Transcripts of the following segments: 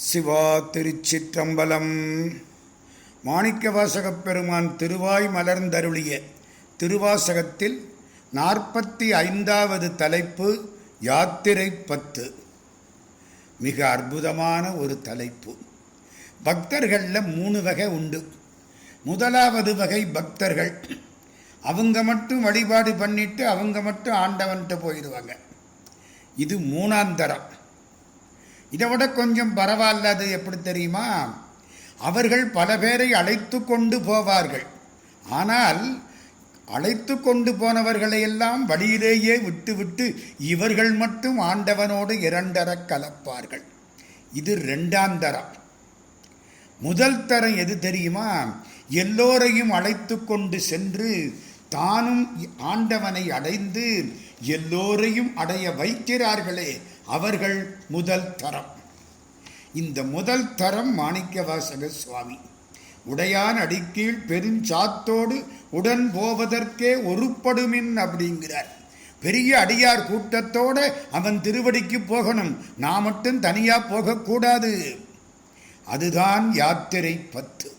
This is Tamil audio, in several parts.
சிவா திருச்சிற்றம்பலம். மாணிக்கவாசகப் பெருமான் திருவாய் மலர்ந்தருளிய திருவாசகத்தில் நாற்பத்தி ஐந்தாவது தலைப்பு யாத்திரை பத்து. மிக அற்புதமான ஒரு தலைப்பு. பக்தர்களில் மூணு வகை உண்டு. முதலாவது வகை பக்தர்கள். அவங்க மட்டும் வழிபாடு பண்ணிட்டு அவங்க மட்டும் ஆண்டவன்ட்டு போயிடுவாங்க. இது மூணாந்தரம் இதை விட கொஞ்சம் பரவாயில்ல அது எப்படி தெரியுமா? அவர்கள் பல பேரை அழைத்து கொண்டு போவார்கள். ஆனால் அழைத்து கொண்டு போனவர்களையெல்லாம் வழியிலேயே விட்டுவிட்டு இவர்கள் மட்டும் ஆண்டவனோடு இரண்டர கலப்பார்கள். இது ரெண்டாம் தரம். முதல் தரம் எது தெரியுமா? எல்லோரையும் அழைத்து கொண்டு சென்று தானும் ஆண்டவனை அடைந்து எல்லோரையும் அடைய வைக்கிறார்களே அவர்கள் முதல் தரம். இந்த முதல் தரம் மாணிக்கவாசக சுவாமி. உடையான் அடிக்கீழ் பெருஞ்சாத்தோடு உடன் போவதற்கே ஒருப்படுமின் அப்படிங்கிறார். பெரிய அடியார் கூட்டத்தோட அவன் திருவடிக்கு போகணும். நான் மட்டும் தனியாக போகக்கூடாது. அதுதான் யாத்திரை பத்து.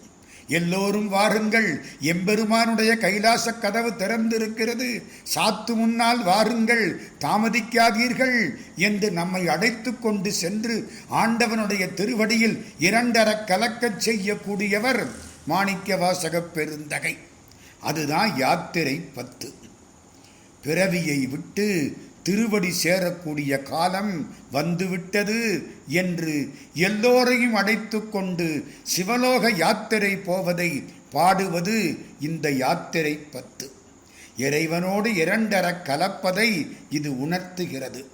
எல்லோரும் வாருங்கள். எம்பெருமானுடைய கைலாச கதவு திறந்திருக்கிறது. சாத்து முன்னால் வாருங்கள். தாமதிக்காதீர்கள் என்று நம்மை அழைத்து கொண்டு சென்று ஆண்டவனுடைய திருவடியில் இரண்டர கலக்கச் செய்யக்கூடியவர் மாணிக்க வாசக பெருந்தகை. அதுதான் யாத்திரை பத்து. பிறவியை விட்டு திருவடி சேரக்கூடிய காலம் வந்துவிட்டது என்று எல்லோரையும் அடைத்து கொண்டு சிவலோக யாத்திரை போவதை பாடுவது இந்த யாத்திரை பத்து. இறைவனோடு இரண்டர கலப்பதை இது உணர்த்துகிறது.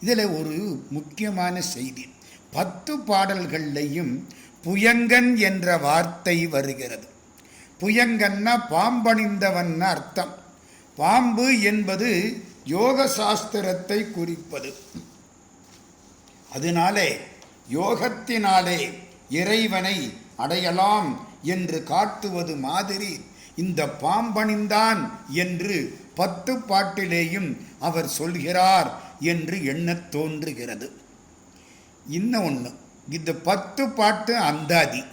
இதில் ஒரு முக்கியமான செய்தி. பத்து பாடல்கள்லையும் புயங்கன் என்ற வார்த்தை வருகிறது. புயங்கன்னா பாம்பணிந்தவன் அர்த்தம். பாம்பு என்பது யோக சாஸ்திரத்தை குறிப்பது அதனாலே யோகத்தினாலே இறைவனை அடையலாம் என்று காட்டுவது மாதிரி இந்த பாம்பனிந்தான் என்று பத்து பாட்டிலேயும் அவர் சொல்கிறார் என்று எண்ணத் தோன்றுகிறது. இன்னும் ஒன்று இந்த பத்து பாட்டு அந்தாதி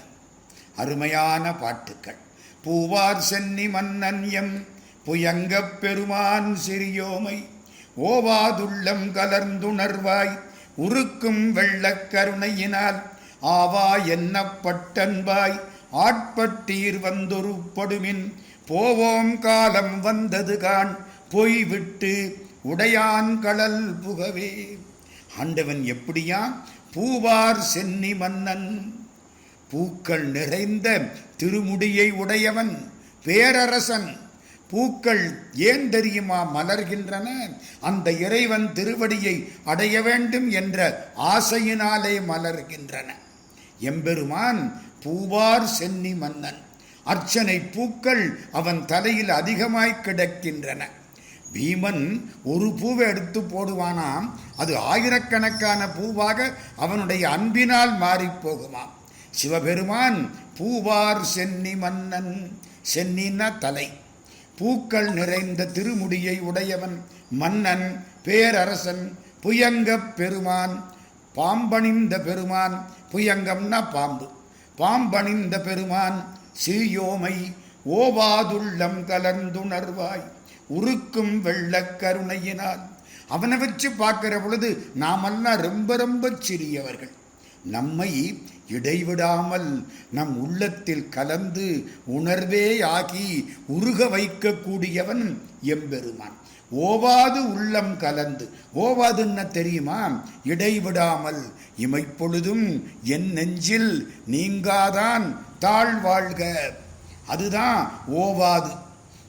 அருமையான பாட்டுக்கள். பூவார் சென்னி மன்னன் எம் புயங்கப் பெருமான் சிறியோமை ஓவாதுள்ளம் கலர்ந்துணர்வாய் உருக்கும் வெள்ளக் கருணையினால் ஆவா என்னப்பட்டன்பாய் ஆட்பட்டீர் வந்தொருப்படுமின் போவோம் காலம் வந்தது கான் பொய் விட்டு உடையான் கடல் புகவே. ஆண்டவன் எப்படியா? பூவார் சென்னி மன்னன். பூக்கள் நிறைந்த திருமுடியை உடையவன் பேரரசன். பூக்கள் ஏன் தெரியுமா மலர்கின்றன? அந்த இறைவன் திருவடியை அடைய வேண்டும் என்ற ஆசையினாலே மலர்கின்றன. எம்பெருமான் பூவார் சென்னி மன்னன். அர்ச்சனை பூக்கள் அவன் தலையில் அதிகமாய் கிடக்கின்றன. பீமன் ஒரு பூவை எடுத்து போடுவானாம். அது ஆயிரக்கணக்கான பூவாக அவனுடைய அன்பினால் மாறிப் போகுமாம். சிவபெருமான் பூவார் சென்னி மன்னன். சென்னின்னா தலை. பூக்கள் நிறைந்த திருமுடியை உடையவன் மன்னன் பேரரசன் புயங்கப் பெருமான். பாம்பணிந்த பெருமான் புயங்கம்னா பாம்பு. பாம்பணிந்த பெருமான் சீயோமை ஓவாதுள்ளம் கலர்ந்துணர்வாய். உருக்கும் வெள்ளக் கருணையினால். அவனை வச்சு பார்க்கிற பொழுது நாமெல்லாம் ரொம்ப ரொம்ப சிறியவர்கள். நம்மை இடைவிடாமல் நம் உள்ளத்தில் கலந்து உணர்வே ஆகி உருக வைக்கக்கூடியவன் எம்பெருமான். ஓவாது உள்ளம் கலந்து ஓவாதுன்னு தெரியுமா? இடைவிடாமல் இமைப்பொழுதும் என் நெஞ்சில் நீங்காதான் தாழ்வாழ்க அதுதான் ஓவாது.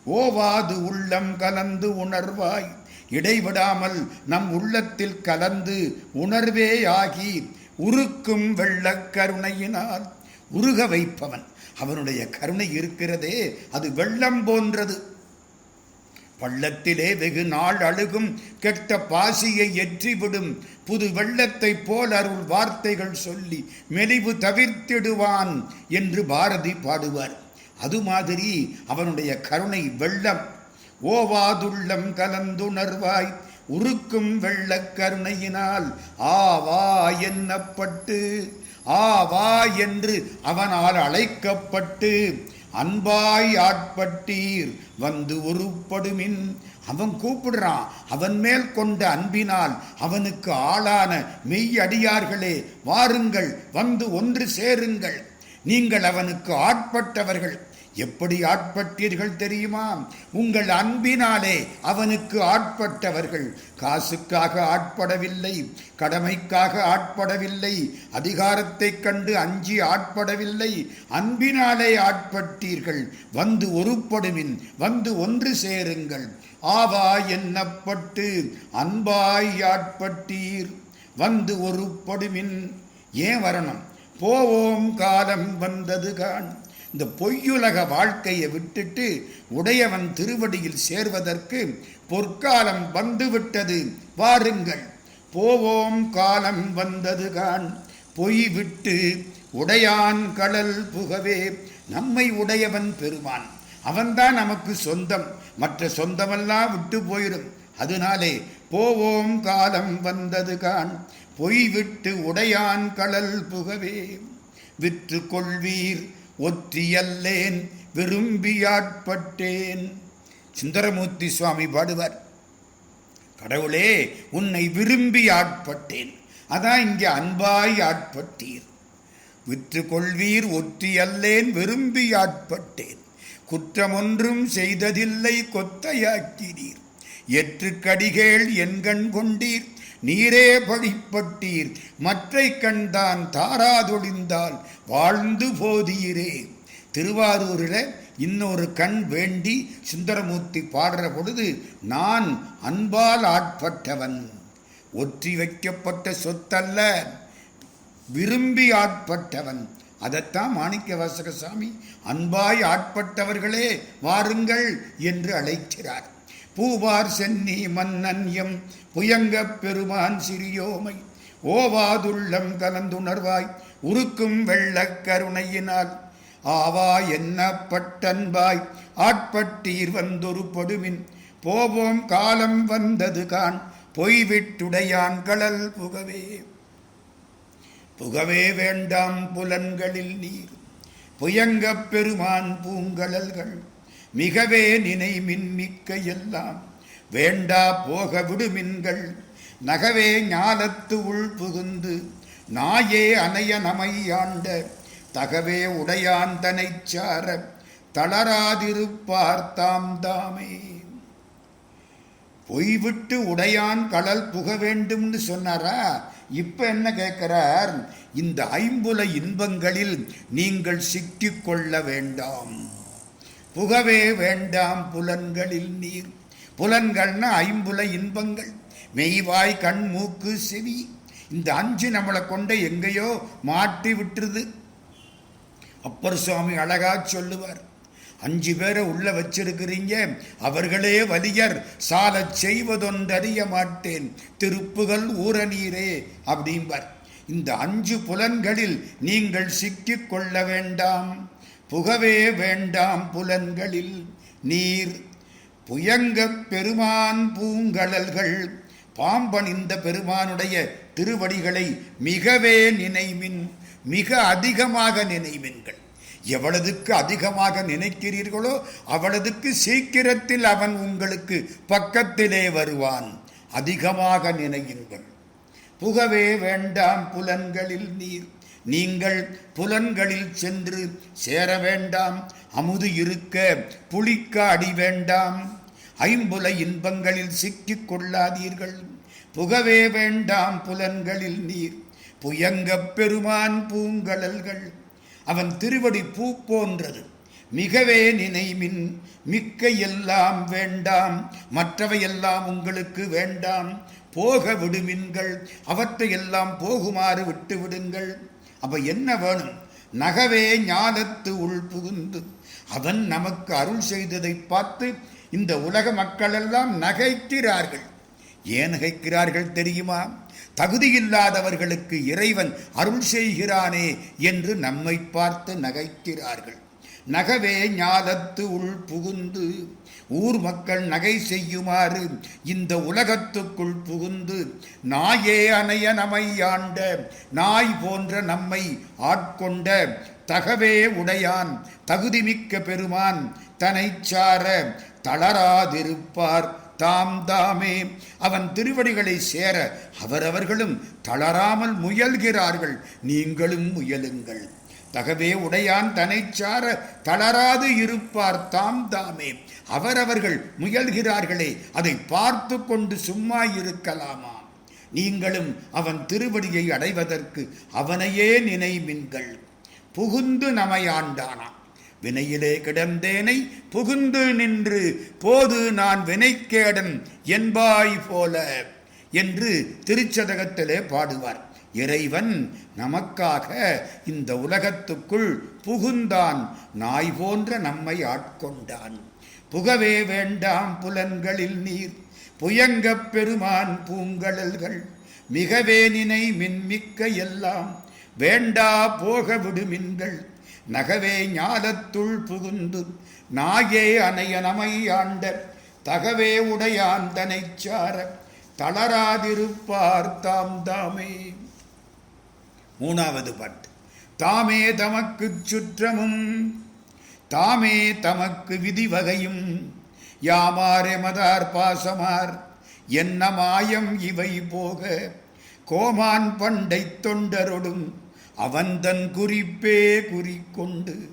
ஓவாது உள்ளம் கலந்து உணர்வாய் இடைவிடாமல் நம் உள்ளத்தில் கலந்து உணர்வே ஆகி உருக்கும் வெள்ளக் கருணையினால் உருக வைப்பவன். அவனுடைய கருணை இருக்கிறதே அது வெள்ளம் போன்றது. பள்ளத்திலே வெகு நாள் அழுகும் கெட்ட பாசியை எற்றிவிடும். புது வெள்ளத்தைப் போல் அருள் வார்த்தைகள் சொல்லி மெலிவு தவிர்த்திடுவான் என்று பாரதி பாடுவார். அது மாதிரி அவனுடைய கருணை வெள்ளம். ஓவாதுள்ளம் கலந்துணர்வாய் உருக்கும் வெள்ளக் கருணையினால் ஆவா என்னப்பட்டு ஆவா என்று அவனால் அழைக்கப்பட்டு அன்பாய் ஆட்பட்டீர் வந்து உருப்படுமின். அவன் கூப்பிடுறான் அவன் மேல் கொண்ட அன்பினால் அவனுக்கு ஆளான மெய் அடியார்களே வாருங்கள் வந்து ஒன்று சேருங்கள். நீங்கள் அவனுக்கு ஆட்பட்டவர்கள். எப்படி ஆட்பட்டீர்கள் தெரியுமா? உங்கள் அன்பினாலே அவனுக்கு ஆட்பட்டவர்கள். காசுக்காக ஆட்படவில்லை கடமைக்காக ஆட்படவில்லை அதிகாரத்தைக் கண்டு அஞ்சி ஆட்படவில்லை. அன்பினாலே ஆட்பட்டீர்கள். வந்து ஒருப்படுமின் வந்து ஒன்று சேருங்கள். ஆவா என்னப்பட்டு அன்பாய் ஆட்பட்டீர். வந்து ஒருப்படுமின் ஏன் வரணும்? போவோம் காலம் வந்தது கான் இந்த பொய்யுலக வாழ்க்கையை விட்டுட்டு உடையவன் திருவடியில் சேர்வதற்கு பொற்காலம் வந்துவிட்டது. வாருங்கள். போவோம் காலம் வந்தது கான் பொய் விட்டு உடையான் கடல் புகவே. நம்மை உடையவன் பெறுவான் அவன்தான் நமக்கு சொந்தம். மற்ற சொந்தமெல்லாம் விட்டு போயிடும் அதனாலே போவோம் காலம் வந்தது கான் பொய் விட்டு உடையான் கடல் புகவே. விற்று கொள்வீர் ஒற்றியல்லேன் விரும்பியாட்பட்டேன். சுந்தரமூர்த்தி சுவாமி பாடுவார் கடவுளே உன்னை விரும்பி ஆட்பட்டேன் அதான் இங்கே அன்பாய் ஆட்பட்டீர். விற்று கொள்வீர் ஒற்றியல்லேன் விரும்பி ஆட்பட்டேன் குற்றமொன்றும் செய்ததில்லை கொத்தையாக்கினீர். எற்று கடிகேள் என்கண் கொண்டீர். நீரே படிப்பட்டீர் மற்றை கண்தான் தாராதொழிந்தால் வாழ்ந்து போதீரே திருவாரூரில் இன்னொரு கண் வேண்டி சுந்தரமூர்த்தி பாடுற பொழுது நான் அன்பால் ஆட்பட்டவன். ஒற்றி வைக்கப்பட்ட சொத்தல்ல விரும்பி ஆட்பட்டவன். அதைத்தான் மாணிக்க வாசகசாமி அன்பாய் ஆட்பட்டவர்களே வாருங்கள் என்று அழைக்கிறார். பூவார் சென்னி மன்னன் எம் புயங்கப் பெருமான் சிறியோமை. ஓவாதுள்ளம் கலந்துணர்வாய் உருக்கும் வெள்ளக் கருணையினால். ஆவா என்னப்பட்டன்பாய் ஆட்பட்டீர் வந்தொரு படுமின் போவோம் காலம் வந்தது கான் பொய்விட்டுடையான் கடல் புகவே. புகவே வேண்டாம் புலன்களில் நீர். புயங்கப் பெருமான் பூங்கடல்கள் மிகவே நினை மின்மிக்க எல்லாம் வேண்டா போக விடுமின்கள். நகவே ஞாலத்து உள் புகுந்து நாயே அணைய நமையாண்ட தகவே உடையாந்தனை சார தளராதிருப்பார் தாம் தாமே. பொய்விட்டு உடையான் கடல் புக வேண்டும்னு சொன்னாரா? இப்ப என்ன கேட்கிறார்? இந்த ஐம்புல இன்பங்களில் நீங்கள் சிக்கிக் கொள்ள வேண்டாம். புகவே வேண்டாம் புலன்களில் நீர். புலன்கள்னா ஐம்புல இன்பங்கள். மெய்வாய் கண் மூக்கு செவி. இந்த அஞ்சு நம்மளை கொண்ட எங்கேயோ மாட்டி விட்டுருது. அப்பர் சுவாமி அழகா சொல்லுவார் அஞ்சு பேரை உள்ள வச்சிருக்கிறீங்க அவர்களே வலியர். சாலச் செய்வதொன்றறிய மாட்டேன். திருப்புகள் ஊரநீரே அப்படிம்பார். இந்த அஞ்சு புலன்களில் நீங்கள் சிக்கிக் கொள்ள வேண்டாம். புகவே வேண்டாம் புலன்களில் நீர். புயங்கப் பெருமான் பூங்கடல்கள் பாம்பணிந்த பெருமானுடைய திருவடிகளை மிகவே நினைவின் மிக அதிகமாக நினைவின்கள் எவ்வளவுக்கு அதிகமாக நினைக்கிறீர்களோ அவ்வளவுக்கு சீக்கிரத்தில் அவன் உங்களுக்கு பக்கத்திலே வருவான். அதிகமாக நினையுங்கள். புகவே வேண்டாம் புலன்களில் நீர். நீங்கள் புலன்களில் சென்று சேர வேண்டாம் அமுது இருக்க புளிக்க அடி வேண்டாம். ஐம்புல இன்பங்களில் சிக்கிக் கொள்ளாதீர்கள். புகவே வேண்டாம் புலன்களில் நீர். புயங்கப் பெருமான் பூங்கடல்கள் அவன் திருவடி பூ போன்றது. மிகவே நினைமின். மிக்க எல்லாம் வேண்டாம். மற்றவையெல்லாம் உங்களுக்கு வேண்டாம். போக விடுமின்கள். அவற்றையெல்லாம் போகுமாறு விட்டு விடுங்கள். அப்போ என்ன வேணும்? நகவே ஞானத்து உள் புகுந்து அவன் நமக்கு அருள் செய்ததை பார்த்து இந்த உலக மக்களெல்லாம் நகைக்கிறார்கள். ஏன் நகைக்கிறார்கள் தெரியுமா? தகுதியில்லாதவர்களுக்கு இறைவன் அருள் செய்கிறானே என்று நம்மை பார்த்து நகைக்கிறார்கள். நகவே ஞாலத்து உள் புகுந்து ஊர் மக்கள் நகை செய்யுமாறு இந்த உலகத்துக்குள் புகுந்து நாயே அணைய நமை ஆண்ட நாய் போன்ற நம்மை ஆட்கொண்ட தகவே உடையான் தகுதிமிக்க பெருமான் தனைச்சார தளராதிருப்பார் தாம் தாமே அவன் திருவடிகளை சேர அவரவர்களும் தளராமல் முயல்கிறார்கள். நீங்களும் முயலுங்கள். தகவே உடையான் தனைச்சார தளராது இருப்பார் தாம் தாமே. அவரவர்கள் முயல்கிறார்களே அதை பார்த்து கொண்டு சும்மா இருக்கலாமா நீங்களும் அவன் திருவடியை அடைவதற்கு அவனையே நினைவின்கள் புகுந்து நமையாண்டானாம் வினையிலே கிடந்தேனை புகுந்து நின்று போது நான் வினைக்கேடன் என்பாய் போல என்று திருச்சதகத்திலே பாடுவார். இறைவன் நமக்காக இந்த உலகத்துக்குள் புகுந்தான் நாய் போன்ற நம்மை ஆட்கொண்டான். புகவே வேண்டாம் புலன்களில் நீர் புயங்கப் பெருமான் பூங்கடல்கள். மிகவே நினை மின்மிக்க எல்லாம் வேண்டா போக விடுமின்கள் நகவே ஞாலத்துள் புகுந்து நாயே அணைய நமை ஆண்ட தகவே உடையான் தனைச்சார தளராதிருப்பார் தாம் தாமே. மூணாவது பாட்டு. தாமே தமக்குச் சுற்றமும் தாமே தமக்கு விதி வகையும் யாமார் மதார் பாசமார் என்ன மாயம் இவை போக கோமான் பண்டை தொண்டரொடும் அவந்தன் குறிப்பே குறிக்கொண்டு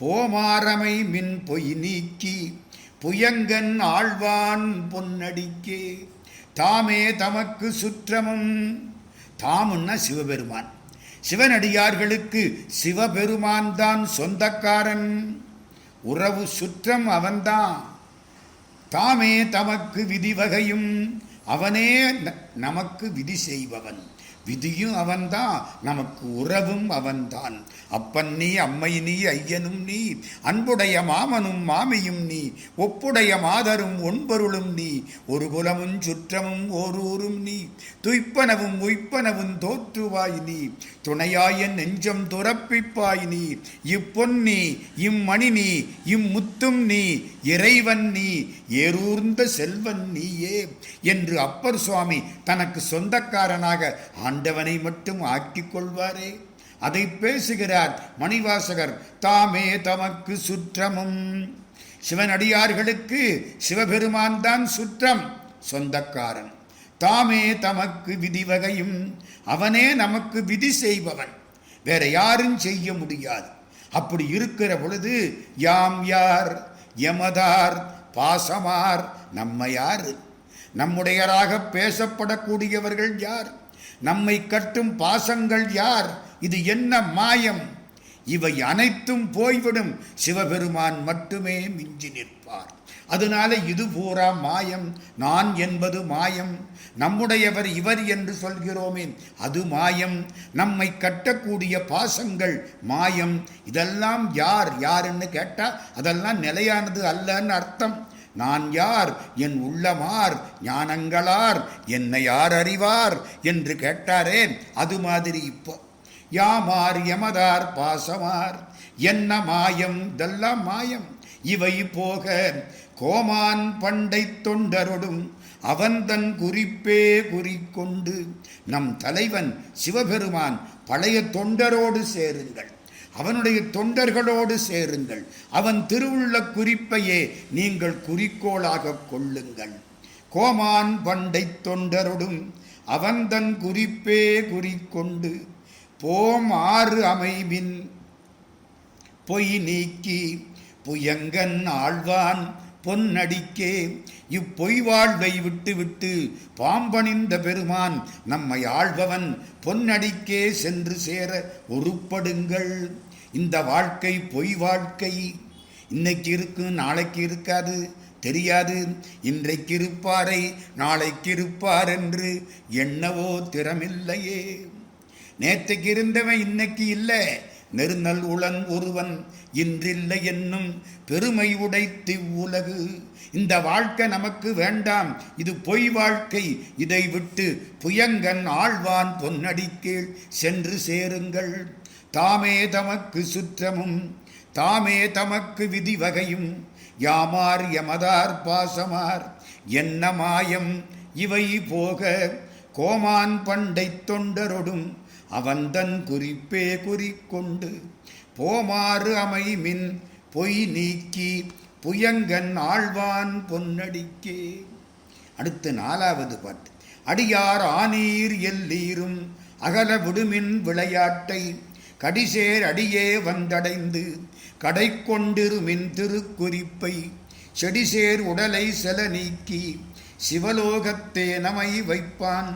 போமாரமை மின் பொய் நீக்கி புயங்கன் ஆழ்வான் பொன்னடிக்கே தாமே தமக்கு சுற்றமும் தாமுன்னா சிவபெருமான். சிவனடியார்களுக்கு சிவபெருமான் தான் சொந்தக்காரன். உறவு சுற்றம் அவன்தான். தாமே தமக்கு விதி வகையும் அவனே ந- நமக்கு விதி செய்பவன். விதியும் அவன்தான் நமக்கு உறவும் அவன்தான். அப்பன் நீ அம்மை நீ ஐயனும் நீ அன்புடைய மாமனும் மாமியும் நீ ஒப்புடைய மாதரும் ஒன்பொருளும் நீ ஒரு குலமும் சுற்றமும் ஓரூரும் நீ துய்ப்பனவும் உய்ப்பனவும் தோற்றுவாய் நீ துணையாயன் நெஞ்சம் துறப்பிப்பாய் நீ. இப்பொன்னி இம்மணி நீ இம்முத்தும் நீ இறைவன் நீ ஏரூர்ந்த செல்வன் நீயே என்று அப்பர் சுவாமி தனக்கு சொந்தக்காரனாக ஆண்டவனை மட்டும் ஆக்கிக் கொள்வாரே. அதை பேசுகிறார் மணிவாசகர் தாமே தமக்கு சுற்றமும். சிவனடியார்களுக்கு சிவபெருமான் தான் சுற்றம். சொந்தக்காரன். தாமே தமக்கு விதி வகையும். அவனே நமக்கு விதி செய்பவன். வேற யாரும் செய்ய முடியாது. அப்படி இருக்கிற பொழுது யாம் யார்? எமதார்? பாசமார்? நம்ம யார்? நம்முடையராக பேசப்படக்கூடியவர்கள் யார்? நம்மை கட்டும் பாசங்கள் யார்? இது என்ன மாயம்? இவை அனைத்தும் போய்விடும். சிவபெருமான் மட்டுமே மிஞ்சி நிற்பார். அதனால இது பூரா மாயம். நான் என்பது மாயம். நம்முடையவர் இவர் என்று சொல்கிறோமே அது மாயம். நம்மை கட்டக்கூடிய பாசங்கள் மாயம். இதெல்லாம் யார் யாருன்னு கேட்டால் அதெல்லாம் நிலையானது அல்லன்னு அர்த்தம். நான் யார்? என் உள்ளமார். ஞானங்களார். என்னை யார் அறிவார்? என்று கேட்டாரே அது மாதிரி இப்போ யாமார் எமதார் பாசமார். என்ன மாயம்? இதெல்லாம் மாயம். இவை போக கோமான் பண்டை தொண்டரொடும் அவன் தன் குறிப்பே குறிக்கொண்டு நம் தலைவன் சிவபெருமான் பழைய தொண்டரோடு சேருங்கள். அவனுடைய தொண்டர்களோடு சேருங்கள். அவன் திருவுள்ள குறிப்பையே நீங்கள் குறிக்கோளாக கொள்ளுங்கள். கோமான் பண்டை தொண்டரொடும் அவன் தன் குறிப்பே குறிக்கொண்டு போம் ஆறு அமைவின் பொய் நீக்கி புயங்கன் ஆழ்வான் பொன்னடிக்கே. இப்பொய் வாழ்வை விட்டுவிட்டு பாம்பணிந்த பெருமான் நம்மை ஆள்பவன் பொன்னடிக்கே சென்று சேர ஒருப்படுங்கள் இந்த வாழ்க்கை பொய் வாழ்க்கை. இன்னைக்கு இருக்கும் நாளைக்கு இருக்காது தெரியாது. இன்றைக்கு இருப்பாரை நாளைக்கு இருப்பார் என்று என்னவோ திறமில்லையே. நேற்றைக்கு இருந்தவன் இன்னைக்கு இல்லை. நெருநல் உளன் ஒருவன் இன்றில்லை என்னும் பெருமை உடைத்து உலகு. இந்த வாழ்க்கை நமக்கு வேண்டாம். இது பொய் வாழ்க்கை. இதை விட்டு புயங்கன் ஆழ்வான் பொன்னடிக்கீழ் சென்று சேருங்கள். தாமே தமக்கு சுற்றமும் தாமே தமக்கு விதி வகையும் யாமார் யமதார் பாசமார் என்ன மாயம்? இவை போக கோமான் பண்டை தொண்டரொடும். அவந்தன் குறிப்பே குறிக்கொண்டு போமாறு அமைமின் பொய் நீக்கி புயங்கன் ஆழ்வான் பொன்னடிக்கே. அடுத்து நாலாவது பாட்டு. அடியார் ஆனீர் எல்லீரும் அகல விடுமின் விளையாட்டை கடிசேர் அடியே வந்தடைந்து கடை கொண்டிருமின் திருக்குறிப்பை செடிசேர் உடலை செல நீக்கி சிவலோகத்தே நமை வைப்பான்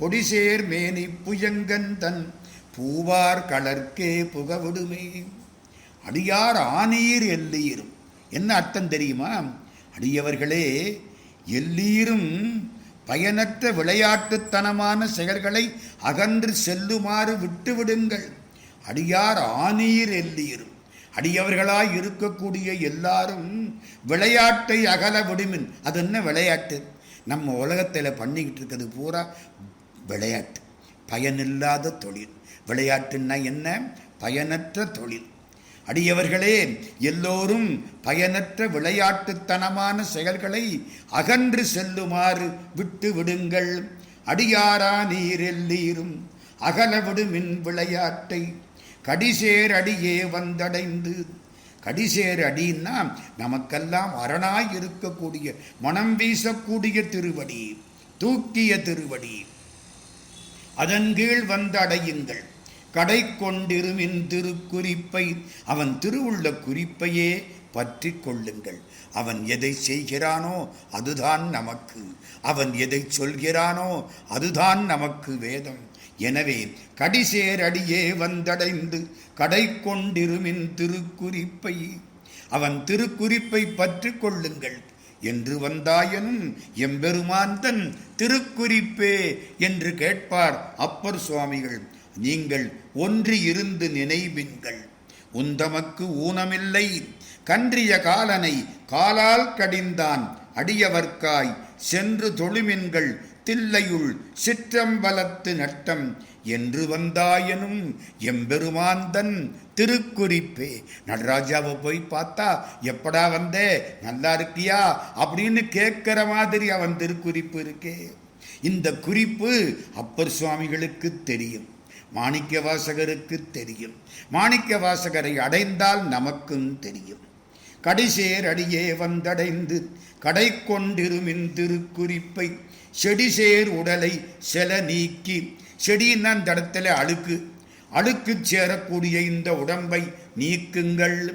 பொடிசேர் மேனி புயங்கன் தன் பூவார் களர்க்கே புகவிடுமே. அடியார் ஆனீர் எல்லீரும். என்ன அர்த்தம் தெரியுமா? அடியவர்களே எல்லீரும் பயனற்ற விளையாட்டுத்தனமான செயல்களை அகன்று செல்லுமாறு விட்டுவிடுங்கள். அடியார் ஆனீர் எல்லீரும். அடியவர்களாய் இருக்கக்கூடிய எல்லாரும் விளையாட்டை அகல விடுமின். அது என்ன விளையாட்டு? நம்ம உலகத்தில் பண்ணிக்கிட்டு இருக்கிறது பூரா விளையாட்டு. பயனில்லாத தொழில். விளையாட்டுன்னா என்ன? பயனற்ற தொழில். அடியவர்களே எல்லோரும் பயனற்ற விளையாட்டுத்தனமான செயல்களை அகன்று செல்லுமாறு விட்டு விடுங்கள். அடியாரா நீரெல்லீரும் அகல விடுமின் விளையாட்டை. கடிசேர் அடியே வந்தடைந்து. கடிசேர் அடின்னா நமக்கெல்லாம் அரணாய் இருக்கக்கூடிய மனம் வீசக்கூடிய திருவடி தூக்கிய திருவடி. அதன் கீழ் வந்தடையுங்கள். கடை கொண்டிருமின் திருக்குறிப்பை அவன் திருவுள்ள குறிப்பையே பற்றி கொள்ளுங்கள். அவன் எதை செய்கிறானோ அதுதான் நமக்கு. அவன் எதை சொல்கிறானோ அதுதான் நமக்கு வேதம். எனவே கடிசேரடியே வந்தடைந்து கடை கொண்டிருமின் திருக்குறிப்பை அவன் திருக்குறிப்பை பற்றி கொள்ளுங்கள். என்று வந்தாயனும் எம்பெருமான் தன் திருக்குறிப்பே என்று கேட்பார் அப்பர் சுவாமிகள். நீங்கள் ஒன்று இருந்து நினைவின்கள் உந்தமக்கு ஊனமில்லை. கன்றிய காலனை காலால் கடிந்தான். அடியவர்க்காய் சென்று தொழுமின்கள். தில்லையுள் சிற்றம்பலத்து நட்டம். என்று வந்தாயனும் எம்பெருமாந்தன் திருக்குறிப்பே. நடராஜாவை போய் பார்த்தா எப்படா வந்தே? நல்லா இருக்கியா? அப்படின்னு கேட்குற மாதிரி அவன் திருக்குறிப்பு இருக்கே. இந்த குறிப்பு அப்பர் சுவாமிகளுக்கு தெரியும். மாணிக்க வாசகருக்கு தெரியும். மாணிக்க வாசகரை அடைந்தால் நமக்கும் தெரியும். கடிசேர் அடியே வந்தடைந்து கடை கொண்டிருமின் திருக்குறிப்பை செடிசேர் உடலை செல நீக்கி செடின்னா அந்த இடத்துல அழுக்கு அடுக்குச் சேரக்கூடிய இந்த உடம்பை நீக்குங்கள்.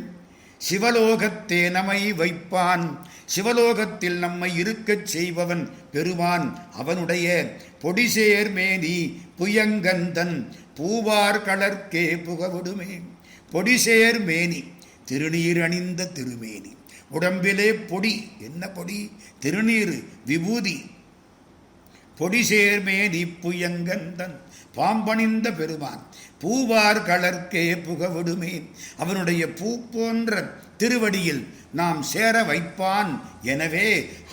சிவலோகத்தே நமை வைப்பான். சிவலோகத்தில் நம்மை இருக்கச் செய்பவன் பெருமான் அவனுடைய பொடிசேர்மேனி புயங்கந்தன் பூவார் கலர்க்கே புகவிடுமே. பொடிசேர்மேனி திருநீர் அணிந்த திருமேனி. உடம்பிலே பொடி என்ன பொடி? திருநீர் விபூதி. பொடிசேர்மேனி புயங்கந்தன் பாம்பணிந்த பெருமான். பூவார் கலர்க்கே புகவிடுமே அவனுடைய பூ போன்ற திருவடியில் நாம் சேர வைப்பான். எனவே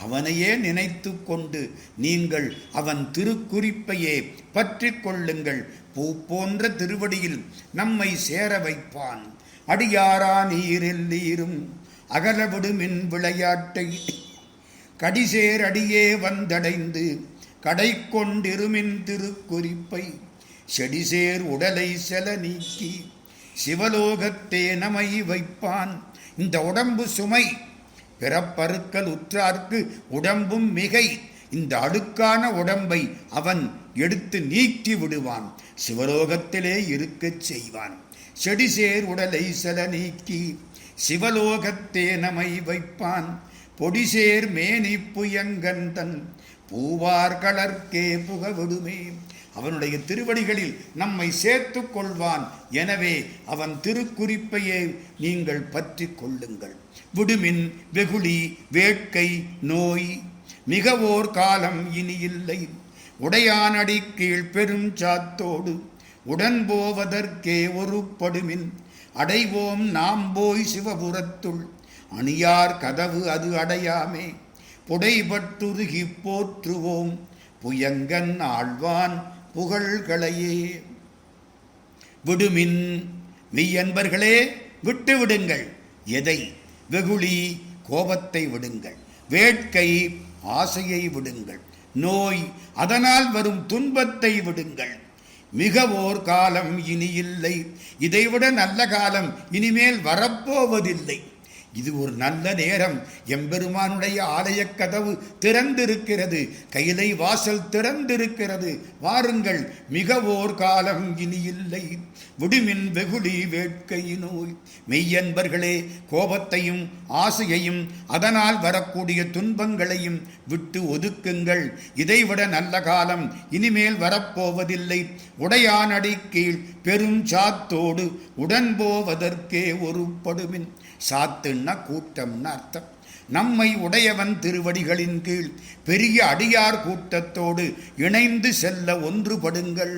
அவனையே நினைத்து கொண்டு நீங்கள் அவன் திருக்குறிப்பையே பற்றி கொள்ளுங்கள். பூ போன்ற திருவடியில் நம்மை சேர வைப்பான். அடியாரா நீரெல்லீரும் அகலவிடுமின் விளையாட்டை. கடிசேர் அடியே வந்தடைந்து கடை கொண்டிருமின் திருக்குறிப்பை. செடிசேர் உடலை செல நீக்கி சிவலோகத்தே நமை வைப்பான் இந்த உடம்பு சுமை பிறப்பருக்கல் உற்றார்க்கு உடம்பும் மிகை. இந்த அடுக்கான உடம்பை அவன் எடுத்து நீக்கி விடுவான். சிவலோகத்திலே இருக்கச் செய்வான். செடிசேர் உடலை செல நீக்கி சிவலோகத்தே நமை வைப்பான் பொடிசேர் மேனி புயங்கந்தன். தன் பூவார்களர்க்கே புகவிடுமே. அவனுடைய திருவடிகளில் நம்மை சேர்த்து கொள்வான் எனவே அவன் திருக்குறிப்பையே நீங்கள் பற்றி கொள்ளுங்கள். விடுமின் வெகுளி வேட்கை நோய் மிகவோர் காலம் இனி இல்லை. உடையானடி கீழ் பெரும் சாத்தோடு உடன் போவதற்கே ஒரு படுமின் அடைவோம் நாம் போய் சிவபுரத்துள். அணியார் கதவு அது அடையாமே. புடைபட்டுருகி போற்றுவோம். புயங்கன் ஆழ்வான் புகழ்களையே. விடுமின் மெய்யன்பர்களே விட்டு விடுங்கள். எதை? வெகுளி கோபத்தை விடுங்கள். வேட்கை ஆசையை விடுங்கள். நோய் அதனால் வரும் துன்பத்தை விடுங்கள். மிக ஓர் காலம் இனி இல்லை. இதைவிட நல்ல காலம் இனிமேல் வரப்போவதில்லை. இது ஒரு நல்ல நேரம். எம்பெருமானுடைய ஆலய கதவு திறந்திருக்கிறது. கையிலை வாசல் திறந்திருக்கிறது. வாருங்கள் மிக ஓர் காலம் இனி இல்லை. விடுமின் வெகுளி வேட்கை நோய். மெய்யன்பர்களே கோபத்தையும் ஆசையையும் அதனால் வரக்கூடிய துன்பங்களையும் விட்டு ஒதுக்குங்கள். இதைவிட நல்ல காலம் இனிமேல் வரப்போவதில்லை. உடையானடி கீழ் பெரும் சாத்தோடு உடன் போவதற்கே ஒரு படுமின் சாத்துன்னா கூட்டம்னு அர்த்தம். நம்மை உடையவன் திருவடிகளின் கீழ் பெரிய அடியார் கூட்டத்தோடு இணைந்து செல்ல ஒன்றுபடுங்கள்.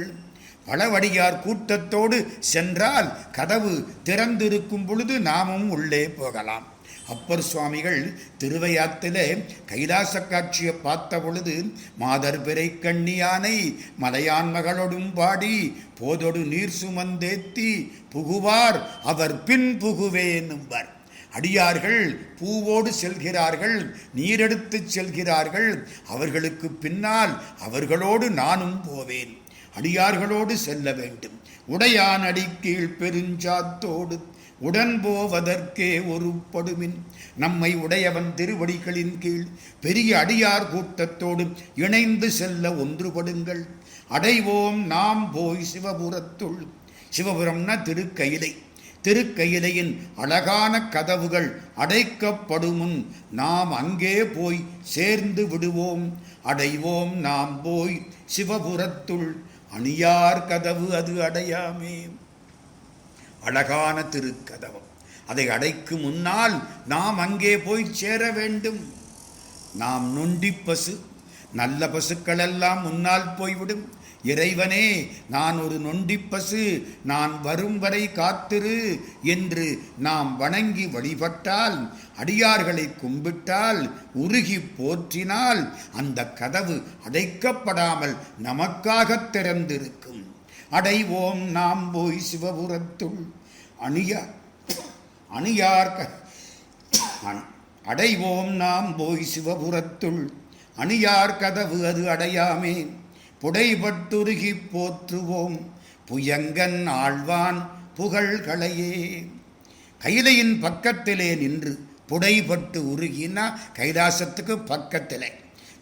பலவடியார் கூட்டத்தோடு சென்றால் கதவு திறந்திருக்கும் பொழுது நாமும் உள்ளே போகலாம். அப்பர் சுவாமிகள் திருவையாத்திலே கைலாச காட்சியை பார்த்த பொழுது மாதர் பிறை கண்ணியானை மலையான் மகளொடும் பாடி போதொடு நீர் சுமந்தேத்தி புகுவார் அவர் பின் புகுவேனும்பர் அடியார்கள் பூவோடு செல்கிறார்கள் நீரெடுத்து செல்கிறார்கள். அவர்களுக்கு பின்னால் அவர்களோடு நானும் போவேன். அடியார்களோடு செல்ல வேண்டும். உடையான் அடிக்கீழ் பெருஞ்சாத்தோடு உடன் போவதற்கே ஒரு படுமின் நம்மை உடையவன் திருவடிகளின் கீழ் பெரிய அடியார் கூட்டத்தோடு இணைந்து செல்ல ஒன்றுபடுங்கள். அடைவோம் நாம் போய் சிவபுரத்துள். சிவபுரம்னா திருக்கையிலை. திருக்கையிலையின் அழகான கதவுகள் அடைக்கப்படுமுன் நாம் அங்கே போய் சேர்ந்து விடுவோம். அடைவோம் நாம் போய் சிவபுரத்துள். அணியார் கதவு அது அடையாமே. அழகான திருக்கதவம் அதை அடைக்கும் முன்னால் நாம் அங்கே போய் சேர வேண்டும். நாம் நொண்டி பசு. நல்ல பசுக்களெல்லாம் முன்னால் போய்விடும். இறைவனே நான் ஒரு நொண்டிப்பசு பசு நான் வரும் வரை காத்திரு என்று நாம் வணங்கி வழிபட்டால் அடியார்களை கும்பிட்டால் உருகி போற்றினால் அந்த கதவு அடைக்கப்படாமல் நமக்காக திறந்திருக்கும். அடைவோம் நாம் போய் சிவபுரத்துள். அணியா அணியார் அடைவோம் நாம் போய் சிவபுரத்துள். அணியார் கதவு அது அடையாமே. புடைபட்டுருகி போற்றுவோம். புயங்கன் ஆழ்வான் புகழ்களையே. கைலையின் பக்கத்திலே நின்று புடைபட்டு உருகினா கைலாசத்துக்கு பக்கத்திலே.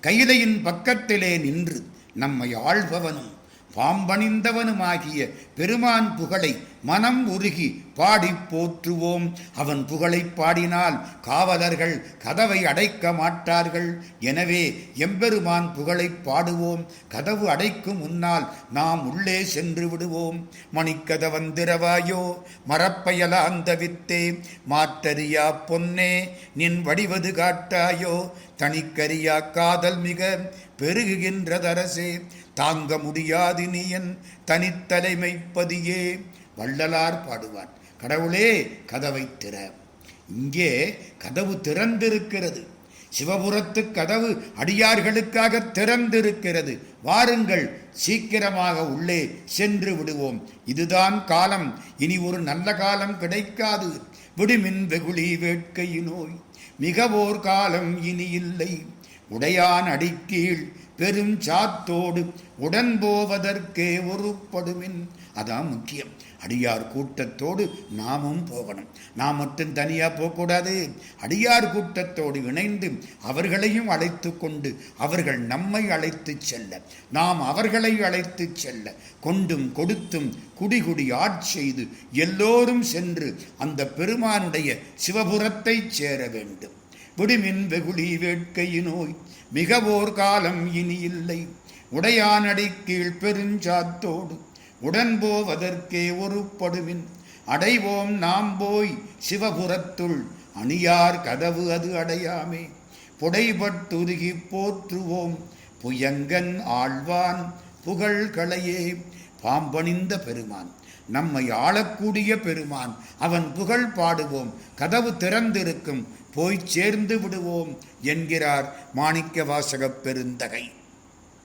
கைலையின் பக்கத்திலே நின்று நம்மை ஆள்பவனும் பாம்பணிந்தவனுமாகிய பெருமான் புகழை மனம் உருகி பாடி போற்றுவோம். அவன் புகழை பாடினால் காவலர்கள் கதவை அடைக்க மாட்டார்கள். எனவே எம்பெருமான் புகழை பாடுவோம். கதவு அடைக்கும் முன்னால் நாம் உள்ளே சென்று விடுவோம். மணிக்கதவந்திரவாயோ மரப்பயல அந்த வித்தே மாற்றறியா பொன்னே நின் வடிவது காட்டாயோ. தனிக்கரியா காதல் மிக பெருகுகின்றதரசே. தாங்க முடியாது நீயன் தனித்தலைமைப்பதியே வள்ளலார் பாடுவார் கடவுளே கதவை திற. இங்கே கதவு திறந்திருக்கிறது. சிவபுரத்து கதவு அடியார்களுக்காக திறந்திருக்கிறது. வாருங்கள் சீக்கிரமாக உள்ளே சென்று விடுவோம். இதுதான் காலம். இனி ஒரு நல்ல காலம் கிடைக்காது. விடுமின் வெகுளி வேட்கையினோய் மிகவோர் காலம் இனி இல்லை. உடையான் அடிக்கீழ் பெரும் சாத்தோடு உடன் போவதற்கே ஒரு படுமின் அதான் முக்கியம். அடியார் கூட்டத்தோடு நாமும் போகணும். நாம் மட்டும் தனியாக போகக்கூடாது. அடியார் கூட்டத்தோடு இணைந்து அவர்களையும் அழைத்து கொண்டு அவர்கள் நம்மை அழைத்து செல்ல. நாம் அவர்களை அழைத்து செல்ல. கொண்டும் கொடுத்தும் குடிகுடி ஆட்செய்து எல்லோரும் சென்று அந்த பெருமானுடைய சிவபுரத்தை சேர வேண்டும். விடுமின் வெகுளி வேட்கையினோய் மிகவோர் காலம் இனி இல்லை. உடையானடி கீழ் பெருஞ்சாத்தோடு உடன் போவதற்கே ஒரு படுமின் அடைவோம் நாம் போய் சிவபுரத்துள். அணியார் கதவு அது அடையாமே. புடைபட்டுருகி போற்றுவோம். புயங்கன் ஆழ்வான் புகழ்களையே. பாம்பணிந்த பெருமான் நம்மை ஆளக்கூடிய பெருமான் அவன் புகழ் பாடுவோம். கதவு திறந்திருக்கும் போய் சேர்ந்து விடுவோம் என்கிறார் மாணிக்க வாசகப் பெருந்தகை.